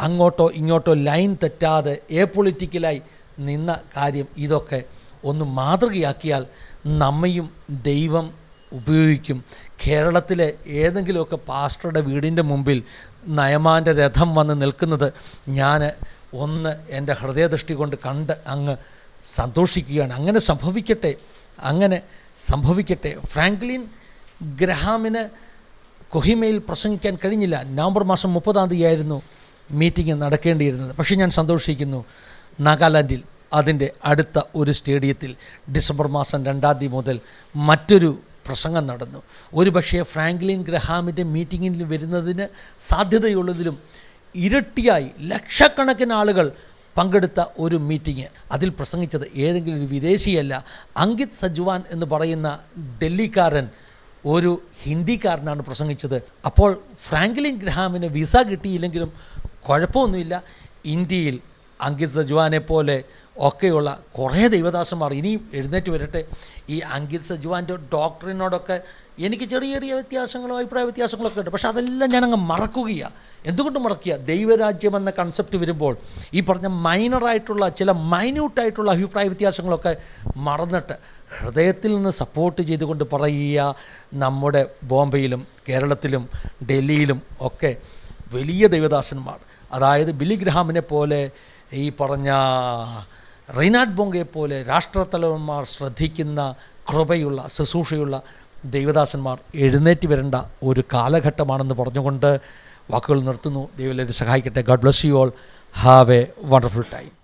അങ്ങോട്ടോ ഇങ്ങോട്ടോ ലൈൻ തെറ്റാതെ എ പൊളിറ്റിക്കലായി നിന്ന കാര്യം ഇതൊക്കെ ഒന്ന് മാതൃകയാക്കിയാൽ നമ്മയും ദൈവം ഉപയോഗിക്കും. കേരളത്തിലെ ഏതെങ്കിലുമൊക്കെ പാസ്റ്ററുടെ വീടിന്റെ മുമ്പിൽ നയമാന്റെ രഥം വന്ന് നിൽക്കുന്നത് ഞാൻ ഒന്ന് എന്റെ ഹൃദയദൃഷ്ടി കൊണ്ട് കണ്ട് അങ്ങ് സന്തോഷിക്കുകയാണ്. അങ്ങനെ സംഭവിക്കട്ടെ അങ്ങനെ സംഭവിക്കട്ടെ. ഫ്രാങ്ക്ലിൻ ഗ്രഹാമിന് കൊഹിമയിൽ പ്രസംഗിക്കാൻ കഴിഞ്ഞില്ല. നവംബർ മാസം മുപ്പതാം തീയതി ആയിരുന്നു മീറ്റിംഗ് നടക്കേണ്ടിയിരുന്നത്. പക്ഷേ ഞാൻ സന്തോഷിക്കുന്നു. നാഗാലാൻഡിൽ അതിന്റെ അടുത്ത ഒരു സ്റ്റേഡിയത്തിൽ ഡിസംബർ മാസം രണ്ടാം തീയതി മുതൽ മറ്റൊരു പ്രസംഗം നടന്നു. ഒരു പക്ഷേ ഫ്രാങ്ക്ലിൻ ഗ്രഹാമിന്റെ മീറ്റിങ്ങിൽ വരുന്നതിന് സാധ്യതയുള്ളതിലും ഇരട്ടിയായി ലക്ഷക്കണക്കിന് ആളുകൾ പങ്കെടുത്ത ഒരു മീറ്റിംഗ്. അതിൽ പ്രസംഗിച്ചത് ഏതെങ്കിലും ഒരു വിദേശിയല്ല അങ്കിത് സജ്വാൻ എന്ന് പറയുന്ന ഡൽഹിക്കാരൻ ഒരു ഹിന്ദിക്കാരനാണ് പ്രസംഗിച്ചത്. അപ്പോൾ ഫ്രാങ്ക്ലിൻ ഗ്രഹാമിന് വിസ കിട്ടിയില്ലെങ്കിലും കുഴപ്പമൊന്നുമില്ല. ഇന്ത്യയിൽ അങ്കിത് സജ്വാനെ പോലെ ഒക്കെയുള്ള കുറേ ദൈവദാസന്മാർ ഇനിയും എഴുന്നേറ്റ് വരട്ടെ. ഈ അങ്കിത് സജ്വാന്റെ ഡോക്ടറിനോടൊക്കെ എനിക്ക് ചെറിയ ചെറിയ വ്യത്യാസങ്ങളോ അഭിപ്രായ വ്യത്യാസങ്ങളൊക്കെ ഉണ്ട്. പക്ഷേ അതെല്ലാം ഞാനങ്ങ് മറക്കുകയാണ് എന്തുകൊണ്ട് മറക്കുക? ദൈവരാജ്യം എന്ന കൺസെപ്റ്റ് വരുമ്പോൾ ഈ പറഞ്ഞ മൈനറായിട്ടുള്ള ചില മൈന്യൂട്ടായിട്ടുള്ള അഭിപ്രായ വ്യത്യാസങ്ങളൊക്കെ മറന്നിട്ട് ഹൃദയത്തിൽ നിന്ന് സപ്പോർട്ട് ചെയ്തുകൊണ്ട് പറയുക നമ്മുടെ ബോംബെയിലും കേരളത്തിലും ഡൽഹിയിലും ഒക്കെ വലിയ ദൈവദാസന്മാർ. അതായത് ബിലി ഗ്രഹാമിനെ പോലെ ഈ പറഞ്ഞ റീനാഡ് ബോങ്കയെ പോലെ രാഷ്ട്രത്തലവന്മാർ ശ്രദ്ധിക്കുന്ന കൃപയുള്ള ശുശ്രൂഷയുള്ള ദൈവദാസന്മാർ എഴുന്നേറ്റ് വരേണ്ട ഒരു കാലഘട്ടമാണെന്ന് പറഞ്ഞുകൊണ്ട് വാക്കുകൾ നിർത്തുന്നു. ദൈവം സഹായിക്കട്ടെ. God bless you all have a wonderful time